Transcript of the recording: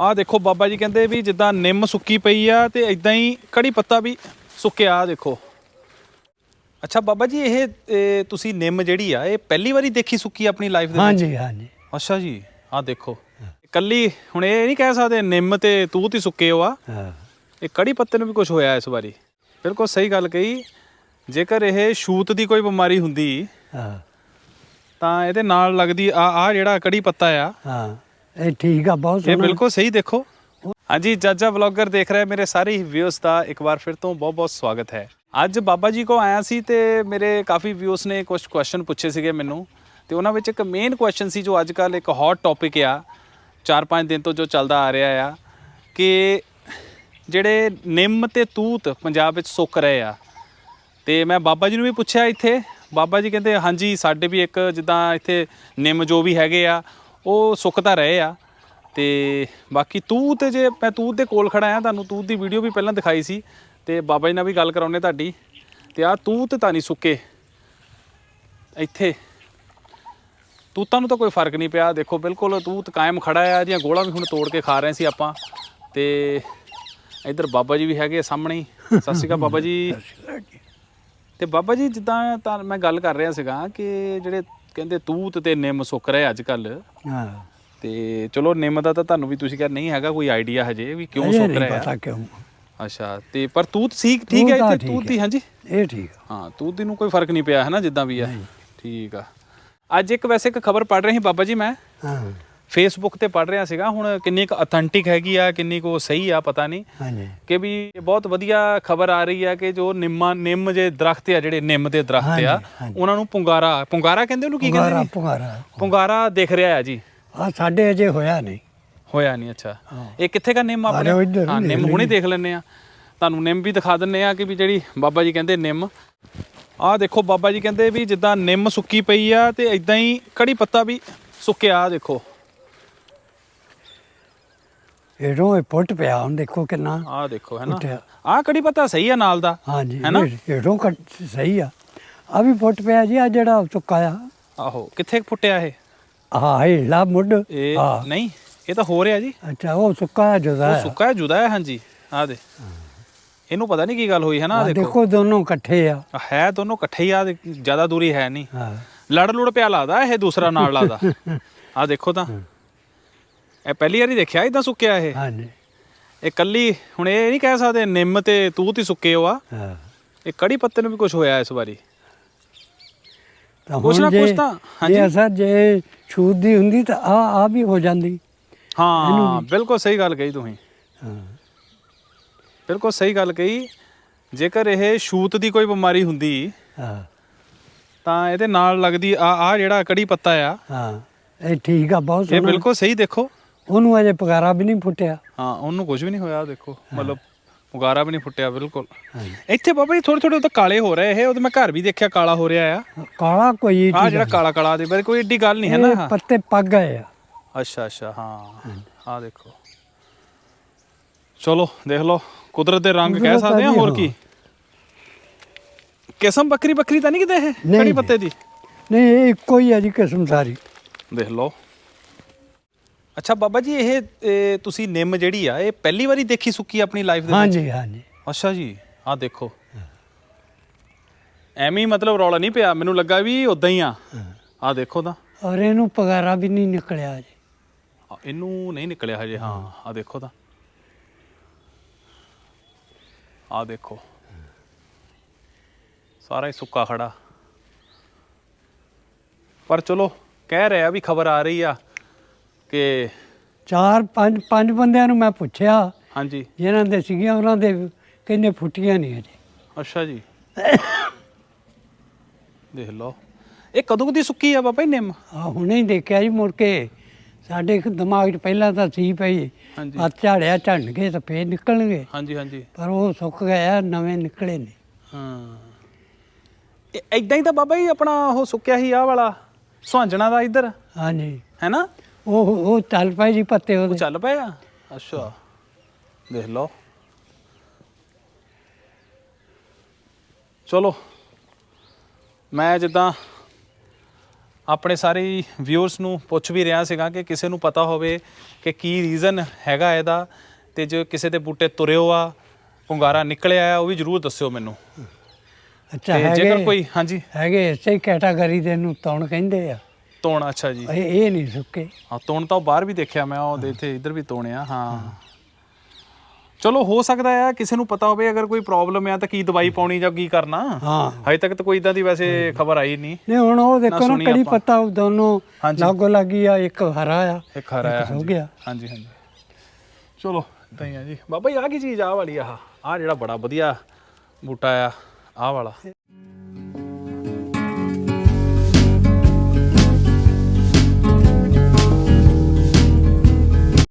ਆਹ ਦੇਖੋ ਬਾਬਾ ਜੀ ਕਹਿੰਦੇ ਵੀ ਜਿੱਦਾਂ ਨਿੰਮ ਸੁੱਕੀ ਪਈ ਆ ਤੇ ਇਦਾਂ ਹੀ ਕੜੀ ਪੱਤਾ ਵੀ ਸੁੱਕਿਆ ਆ ਦੇਖੋ। ਅੱਛਾ ਬਾਬਾ ਜੀ ਇਹ ਤੁਸੀਂ ਨਿੰਮ ਜਿਹੜੀ ਆ ਇਹ ਪਹਿਲੀ ਵਾਰੀ ਦੇਖੀ ਸੁੱਕੀ ਆਪਣੀ ਲਾਈਫ ਦੇ ਵਿੱਚ? ਹਾਂਜੀ ਹਾਂਜੀ। ਅੱਛਾ ਜੀ ਆਹ ਦੇਖੋ। ਕੱਲੀ ਹੁਣ ਇਹ ਨਹੀਂ ਕਹਿ ਸਕਦੇ ਨਿੰਮ ਤੇ ਤੂਤ ਹੀ ਸੁੱਕੇ ਹੋ ਆ। ਹਾਂ। ਇਹ ਕੜੀ ਪੱਤੇ ਨੂੰ ਵੀ ਕੁਝ ਹੋਇਆ ਇਸ ਵਾਰੀ। ਬਿਲਕੁਲ ਸਹੀ ਗੱਲ ਕਹੀ। ਜੇਕਰ ਇਹ ਛੂਤ ਦੀ ਕੋਈ ਬਿਮਾਰੀ ਹੁੰਦੀ ਹਾਂ। ਤਾਂ ਇਹਦੇ ਨਾਲ ਲੱਗਦੀ ਆ ਆ ਜਿਹੜਾ ਕੜੀ ਪੱਤਾ ਆ ਹਾਂ। ਇਹ ਠੀਕ ਆ ਬਹੁਤ ਇਹ ਸੋਹਣਾ। ਬਿਲਕੁਲ ਸਹੀ ਦੇਖੋ। ਹਾਂਜੀ ਜਾਜਾ ਵਲੌਗਰ ਦੇਖ ਰਹੇ ਮੇਰੇ ਸਾਰੇ ਹੀ ਵਿਊਸ ਦਾ। ਇੱਕ ਵਾਰ ਫਿਰ ਤੋਂ ਬਹੁਤ-ਬਹੁਤ ਸਵਾਗਤ ਹੈ। ਅੱਜ ਬਾਬਾ ਜੀ ਕੋ ਆਇਆ ਸੀ ਤੇ ਮੇਰੇ ਕਾਫੀ ਵਿਊਸ ਨੇ ਕੁਝ ਕੁਐਸਚਨ ਪੁੱਛੇ ਸੀਗੇ ਮੈਨੂੰ। ਤੇ ਉਹਨਾਂ ਵਿੱਚ ਇੱਕ ਮੇਨ ਕੁਐਸਚਨ ਸੀ ਜੋ ਅੱਜ ਕੱਲ ਇੱਕ ਹੌਟ ਟੌਪਿਕ ਆ। 4-5 ਦਿਨ ਤੋਂ ਜੋ ਚੱਲਦਾ ਆ ਰਿਹਾ ਆ ਕਿ ਜਿਹੜੇ ਨਿੰਮ ਤੇ ਤੂਤ ਪੰਜਾਬ ਵਿੱਚ ਸੁੱਕ ਰਹੇ ਆ। ਤੇ ਮੈਂ ਬਾਬਾ ਜੀ ਨੂੰ ਵੀ ਪੁੱਛਿਆ ਇੱਥੇ। ਬਾਬਾ ਜੀ ਕਹਿੰਦੇ ਹਾਂਜੀ ਸਾਡੇ ਵੀ ਇੱਕ ਜਿੱਦਾਂ ਇੱਥੇ ਨਿੰਮ ਜੋ ਵੀ ਹੈਗੇ ਆ ਉਹ ਸੁੱਕ ਤਾਂ ਰਹੇ ਆ। ਤੇ ਬਾਕੀ ਤੂਤ ਜੇ ਮੈਂ ਤੂਤ ਦੇ ਕੋਲ ਖੜਾ ਆ ਤੁਹਾਨੂੰ ਤੂਤ ਦੀ ਵੀਡੀਓ ਵੀ ਪਹਿਲਾਂ ਦਿਖਾਈ ਸੀ। ਤੇ ਬਾਬਾ ਜੀ ਨਾਲ ਵੀ ਗੱਲ ਕਰਾਉਣੇ ਤੁਹਾਡੀ। ਤੇ ਆ ਤੂਤ ਤਾਂ ਨਹੀਂ ਸੁੱਕੇ। ਇੱਥੇ। ਤੂਤਾਂ ਨੂੰ ਤਾਂ ਕੋਈ ਫ਼ਰਕ ਨਹੀਂ ਪਿਆ। ਦੇਖੋ ਬਿਲਕੁਲ ਤੂਤ ਕਾਇਮ ਖੜਾ ਆ ਜਿਹਦੀਆਂ ਗੋਲਾ ਵੀ ਹੁਣ ਤੋੜ ਕੇ ਖਾ ਰਹੇ ਸੀ ਆਪਾਂ। ਤੇ ਇੱਧਰ ਬਾਬਾ ਜੀ ਵੀ ਹੈਗੇ ਸਾਹਮਣੇ ਸਤਿ ਸ਼੍ਰੀ ਅਕਾਲ ਬਾਬਾ ਜੀ। ਤੇ ਬਾਬਾ ਜੀ ਜਿੱਦਾਂ ਤਾਂ ਮੈਂ ਗੱਲ ਕਰ ਰਿਹਾ ਸੀਗਾ ਕਿ ਜਿਹੜੇ ਕਹਿੰਦੇ ਤੂਤ ਤੇ ਨਿੰਮ ਸੁੱਕ ਰਹੇ ਅੱਜ ਕੱਲ ਹਾਂ। ਤੇ ਚਲੋ ਨਿੰਮ ਦਾ ਤਾਂ ਤੁਹਾਨੂੰ ਵੀ ਤੁਸੀਂ ਕਹਿੰਦੇ ਨਹੀਂ ਹੈਗਾ ਕੋਈ ਆਈਡੀਆ ਹਜੇ ਵੀ ਕਿਉਂ ਸੁੱਕ ਰਿਹਾ ਪਤਾ ਕਿਉਂ। ਅੱਛਾ ਤੇ ਪਰ ਤੂਤ ਸੀ ਠੀਕ ਹੈ ਇੱਥੇ ਤੂਤ ਦੀ ਹਾਂਜੀ। ਇਹ ਠੀਕ ਹਾਂ ਤੂਤ ਦੀ ਨੂੰ ਕੋਈ ਫ਼ਰਕ ਨਹੀਂ ਪਿਆ ਹੈ ਨਾ ਜਿੱਦਾਂ ਵੀ ਆ। ਠੀਕ ਆ। ਅੱਜ ਇੱਕ ਵੈਸੇ ਇੱਕ ਖਬਰ ਪੜ ਰਹੀ ਬਾਬਾ ਜੀ ਮੈਂ। ਹਾਂ। ਫੇਸਬੁੱਕ ਤੇ ਪੜ ਰਿਹਾ ਸੀਗਾ ਹੁਣ ਕਿੰਨੀ ਕੁ ਅਥੈਂਟਿਕ ਹੈਗੀ ਆ ਕਿੰਨੀ ਕੁ ਸਹੀ ਆ ਪਤਾ ਨਹੀਂ। ਹਾਂਜੀ। ਕਿ ਵੀ ਇਹ ਬਹੁਤ ਵਧੀਆ ਖਬਰ ਆ ਰਹੀ ਆ ਕਿ ਜੋ ਨਿੰਮਾਂ ਨਿੰਮ ਜੇ ਦਰਖਤ ਆ ਜਿਹੜੇ ਨਿੰਮ ਦੇ ਦਰਖਤ ਆ ਹਾਂਜੀ, ਹਾਂਜੀ। ਉਹਨਾਂ ਨੂੰ ਪੁੰਗਾਰਾ ਪੁੰਗਾਰਾ ਕਹਿੰਦੇ ਉਹਨੂੰ ਕੀ ਕਹਿੰਦੇ ਪੁਗਾਰਾ ਨੇ? ਪੁਗਾਰਾ। ਪੁੰਗਾਰਾ ਦਿਖ ਰਿਹਾ ਹੈ ਜੀ। ਆ ਸਾਡੇ ਅਜੇ ਹੋਇਆ ਨਹੀਂ। ਹੋਇਆ ਨਹੀਂ ਅੱਛਾ। ਹਾਂ। ਇਹ ਕਿੱਥੇ ਕਾ ਨਿੰਮ ਆਪਣੇ? ਆਜੋ ਇੱਧਰ ਹਾਂ ਵੀ ਨਿੰਮ ਦੇਖ ਹੁਣੇ ਦੇਖ ਲੈਣੇ ਆ। ਤੁਹਾਨੂੰ ਨਿੰਮ ਵੀ ਦਿਖਾ ਦਿੰਨੇ ਆ ਕਿ ਵੀ ਜਿਹੜੀ ਬਾਬਾ ਜੀ ਕਹਿੰਦੇ ਨਿੰਮ। ਆਹ ਦੇਖੋ ਬਾਬਾ ਜੀ ਕਹਿੰਦੇ ਵੀ ਜਿੱਦਾਂ ਨਿੰਮ ਸੁੱਕੀ ਪਈ ਆ ਤੇ ਇਦਾਂ ਹੀ ਕੜੀ ਪੱਤਾ ਵੀ ਸੁੱਕਿਆ ਆ ਦੇਖੋ। ਇਹਦੋਂ ਇਹ ਪੁੱਟ ਪਿਆ ਹੁਣ ਦੇਖੋ ਕਿੰਨਾ ਆਹ ਦੇਖੋ ਹੈ ਨਾ? ਪੁੱਟਿਆ। ਆਹ ਕੜੀ ਪੱਤਾ ਸਹੀ ਆ ਨਾਲ ਦਾ ਹਾਂਜੀ ਹੈ ਨਾ? ਇਹਦੋਂ ਸਹੀ ਆ। ਆ ਵੀ ਪੁੱਟ ਪਿਆ ਜੀ ਆ ਜਿਹੜਾ ਸੁੱਕਾ ਆ। ਆਹੋ ਕਿੱਥੇ ਫੁੱਟਿਆ ਇਹ? ਆਹ ਹੀਲਾ ਮੁੱਢ। ਇਹ ਨਹੀਂ ਇਹ ਤਾਂ ਹੋ ਰਿਹਾ ਜੀ। ਅੱਛਾ ਉਹ ਸੁੱਕਾ ਆ ਜੁਦਾ ਉਹ ਆ ਸੁੱਕਾ ਹੈ ਜੁਦਾ ਹੈ ਹਾਂਜੀ। ਆਹ ਦੇ। ਇਹਨੂੰ ਪਤਾ ਨਹੀਂ ਕੀ ਗੱਲ ਹੋਈ ਹੈ ਨਾ ਆਹ ਦੇਖੋ। ਦੇਖੋ ਦੋਨੋਂ ਇਕੱਠੇ ਆ। ਆਹ ਹੈ ਦੋਨੋਂ ਇਕੱਠੇ ਹੀ ਆ ਜ਼ਿਆਦਾ ਦੂਰੀ ਹੈ ਨਹੀਂ। ਹਾਂ। ਲੜ ਲੁੜ ਪਿਆ ਲੱਗਦਾ ਇਹ ਦੂਸਰਾ ਨਾਲ ਲੱਗਦਾ। ਆਹ ਦੇਖੋ ਤਾਂ। ਇਹ ਪਹਿਲੀ ਵਾਰੀ ਦੇਖਿਆ ਇਦਾਂ ਸੁੱਕਿਆ ਇਹ? ਹਾਂਜੀ। ਇਹ ਕੱਲੀ ਹੁਣ ਇਹ ਨਹੀਂ ਕਹਿ ਸਕਦੇ ਨਿੰਮ ਤੇ ਤੂਤ ਹੀ ਸੁੱਕੇ ਹੋ ਆ। ਹਾਂ। ਇਹ ਕੜੀ ਪੱਤੇ ਨੂੰ ਵੀ ਕੁਝ ਹੋਇਆ ਇਸ ਵਾਰੀ। ਤਾਂ ਕੁਛ ਹੁਣ ਨਾ ਕੁਛ ਜੇ ਜੇ ਹਾਂਜੀ। ਅਸਰ ਜੇ ਛੂਤ ਦੀ ਹੁੰਦੀ ਤਾਂ ਆ ਆ ਵੀ ਹੋ ਜਾਂਦੀ। ਹਾਂ ਬਿਲਕੁਲ ਸਹੀ ਗੱਲ ਕਹੀ ਤੁਸੀਂ। ਹਾਂ। ਬਿਲਕੁਲ ਸਹੀ ਗੱਲ ਕਹੀ। ਜੇਕਰ ਇਹ ਛੂਤ ਦੀ ਕੋਈ ਬਿਮਾਰੀ ਹੁੰਦੀ ਹਾਂ। ਤਾਂ ਇਹਦੇ ਨਾਲ ਲੱਗਦੀ ਆ ਆ ਜਿਹੜਾ ਕੜੀ ਪੱਤਾ ਆ ਹਾਂ। ਇਹ ਠੀਕ ਆ ਬਹੁਤ ਇਹ ਸੋਹਣਾ। ਬਿਲਕੁਲ ਸਹੀ ਦੇਖੋ। ਉਹਨੂੰ ਅਜੇ ਪਗਾਰਾ ਵੀ ਨਹੀਂ ਫੁੱਟਿਆ। ਹਾਂ ਉਹਨੂੰ ਕੁਝ ਵੀ ਨਹੀਂ ਹੋਇਆ ਦੇਖੋ। ਮਤਲਬ ਪੁਗਾਰਾ ਵੀ ਨਹੀਂ ਫੁੱਟਿਆ ਬਿਲਕੁਲ। ਇੱਥੇ ਬਾਬਾ ਜੀ ਥੋੜੇ ਥੋੜੇ ਉਹ ਤਾਂ ਕਾਲੇ ਹੋ ਰਹੇ ਇਹ ਉਹ ਤਾਂ ਮੈਂ ਘਰ ਵੀ ਦੇਖਿਆ ਕਾਲਾ ਹੋ ਰਿਹਾ ਆ। ਕਾਲਾ ਕੋਈ ਆ ਜਿਹੜਾ ਕਾਲਾ ਕਾਲਾ ਦੇ ਬਾਰੇ ਕੋਈ ਏਡੀ ਗੱਲ ਨਹੀਂ ਹੈ ਨਾ ਪੱਤੇ ਪੱਕ ਗਏ ਆ। ਅੱਛਾ ਅੱਛਾ ਹਾਂ। ਆ ਦੇਖੋ। ਚਲੋ ਦੇਖ ਲਓ ਕੁਦਰਤ ਦੇ ਰੰਗ ਕਹਿ ਸਕਦੇ ਆ ਹੋਰ। ਕੀ। ਕਿਸਮ ਬੱਕਰੀ ਬੱਕਰੀ ਤਾਂ ਨਹੀਂ ਕਿਤੇ ਇਹ? ਕੜੀ ਪੱਤੇ ਦੀ? ਨਹੀਂ ਇਹ ਇੱਕੋ ਹੀ ਆ ਜੀ ਕਿਸਮ ਸਾਰੀ। ਦੇਖ ਲਓ। ਅੱਛਾ ਬਾਬਾ ਜੀ ਇਹ ਇਹ ਤੁਸੀਂ ਨਿੰਮ ਜਿਹੜੀ ਆ ਇਹ ਪਹਿਲੀ ਵਾਰੀ ਦੇਖੀ ਸੁੱਕੀ ਆਪਣੀ ਲਾਈਫ ਦੇ ਵਿੱਚ? ਹਾਂਜੀ। ਹਾਂਜੀ ਅੱਛਾ ਜੀ ਆ ਦੇਖੋ। ਐਵੇਂ ਹੀ ਮਤਲਬ ਰੌਲਾ ਨਹੀਂ ਪਿਆ ਮੈਨੂੰ ਲੱਗਾ ਵੀ ਉਦਾਂ ਹੀ ਆ। ਆ ਦੇਖੋ ਤਾਂ। ਔਰ ਇਹਨੂੰ ਪਗਾਰਾ ਵੀ ਨਹੀਂ ਨਿਕਲਿਆ ਜੀ ਆ, ਇਹਨੂੰ ਨਹੀਂ ਨਿਕਲਿਆ ਹਜੇ ਹਾਂ ਆ ਦੇਖੋ ਤਾਂ। ਆ ਦੇਖੋ। ਸਾਰਾ ਹੀ ਸੁੱਕਾ ਖੜਾ। ਪਰ ਚਲੋ ਕਹਿ ਰਿਹਾ ਵੀ ਖਬਰ ਆ ਰਹੀ ਆ। ਕਿ ਚਾਰ ਪੰਜ ਪੰਜ ਬੰਦਿਆਂ ਨੂੰ ਮੈਂ ਪੁੱਛਿਆ। ਹਾਂਜੀ। ਜਿਨ੍ਹਾਂ ਦੇ ਸੀਗੀਆਂ ਉਹਨਾਂ ਦੇ ਕਹਿੰਦੇ ਫੁੱਟੀਆਂ ਨਹੀਂ ਅਜੇ। ਅੱਛਾ ਜੀ। ਦੇਖ ਲਓ। ਇਹ ਕਦੋਂ ਕੁ ਦੀ ਸੁੱਕੀ ਆ ਬਾਬਾ ਜੀ ਨਿੰਮ? ਆ ਹੁਣੇ ਹੀ ਦੇਖਿਆ ਜੀ ਮੁੜ ਕੇ। ਸਾਡੇ ਇੱਕ ਦਿਮਾਗ 'ਚ ਪਹਿਲਾਂ ਤਾਂ ਸੀ ਪਈ ਹਾਂਜੀ। ਆ ਝਾੜਿਆ ਝੜਨਗੇ ਤਾਂ ਫੇਰ ਨਿਕਲਣਗੇ। ਹਾਂਜੀ ਹਾਂਜੀ। ਪਰ ਉਹ ਸੁੱਕ ਗਿਆ ਨਵੇਂ ਨਿਕਲੇ ਨੇ। ਹਾਂ। ਇਹ ਐਦਾਂ ਹੀ ਤਾਂ ਬਾਬਾ ਜੀ ਆਪਣਾ ਉਹ ਸੁੱਕਿਆ ਸੀ ਆਹ ਵਾਲਾ ਸੁਹਾਂਜਣਾ ਦਾ ਇੱਧਰ। ਹਾਂਜੀ। ਹੈ ਨਾ ਉਹ ਉਹ ਚੱਲ ਪਏ ਜੀ ਪੱਤੇ ਉਹ ਉਹਦੇ ਚੱਲ ਪਏ ਆ? ਅੱਛਾ। ਦੇਖ ਲਓ। ਚਲੋ। ਮੈਂ ਜਿੱਦਾਂ ਆਪਣੇ ਸਾਰੇ ਵਿਊਅਰਸ ਨੂੰ ਪੁੱਛ ਵੀ ਰਿਹਾ ਸੀਗਾ ਕਿ ਕਿਸੇ ਨੂੰ ਪਤਾ ਹੋਵੇ ਕਿ ਕੀ ਰੀਜ਼ਨ ਹੈਗਾ ਇਹਦਾ ਤੇ ਜੇ ਕਿਸੇ ਦੇ ਬੂਟੇ ਤੁਰਿਓ ਆ ਪੁੰਗਾਰਾ ਨਿਕਲਿਆ ਆ ਉਹ ਵੀ ਜਰੂਰ ਦੱਸਿਓ ਮੈਨੂੰ। ਅੱਛਾ ਤੇ ਜੇਕਰ ਹੈਗੇ ਕੋਈ ਹਾਂਜੀ। ਹੈਗੇ ਇਸੇ ਕੈਟਾਗਰੀ ਦੇ ਨੂੰ ਤੌਣ ਕਹਿੰਦੇ ਆ। ਤੋਣ ਅੱਛਾ ਜੀ। ਇਹ ਇਹ ਨਹੀਂ ਸੁੱਕੇ। ਹਾਂ ਤੋਣ ਤਾਂ ਉਹ ਬਾਹਰ ਵੀ ਦੇਖਿਆ ਮੈਂ ਉਹ ਇੱਥੇ ਇੱਧਰ ਵੀ ਤੋਣਿਆ ਹਾਂ। ਚਲੋ ਹੋ ਸਕਦਾ ਆ ਕਿਸੇ ਨੂੰ ਪਤਾ ਹੋਵੇ ਅਗਰ ਕੋਈ ਪ੍ਰੋਬਲਮ ਆ ਤਾਂ ਕੀ ਦਵਾਈ ਪਾਉਣੀ ਜਾਂ ਕੀ ਕਰਨਾ। ਹਾਂ। ਹਜੇ ਤੱਕ ਤਾਂ ਕੋਈ ਇਦਾਂ ਦੀ ਵੈਸੇ ਖਬਰ ਆਈ ਨਹੀਂ। ਨੇ ਹੁਣ ਉਹ ਦੇਖੋ ਨਾ ਕੜੀ। ਪੱਤਾ ਉਹ ਦੋਨੋਂ। ਲਾਗੋ ਲੱਗੀ ਆ ਇੱਕ ਹਰਾ ਆ ਇੱਕ ਹਰਾ ਆ ਹੋ ਗਿਆ। ਹਾਂਜੀ ਹਾਂਜੀ। ਚਲੋ ਇਦਾਂ ਹੀ ਆ ਜੀ। ਬਾਬਾ ਜੀ ਆ ਕੀ ਚੀਜ਼ ਆ ਵਾਲੀ ਆਹ ਆ ਜਿਹੜਾ ਬੜਾ ਵਧੀਆ ਬੂਟਾ ਆ ਆਹ ਵਾਲਾ।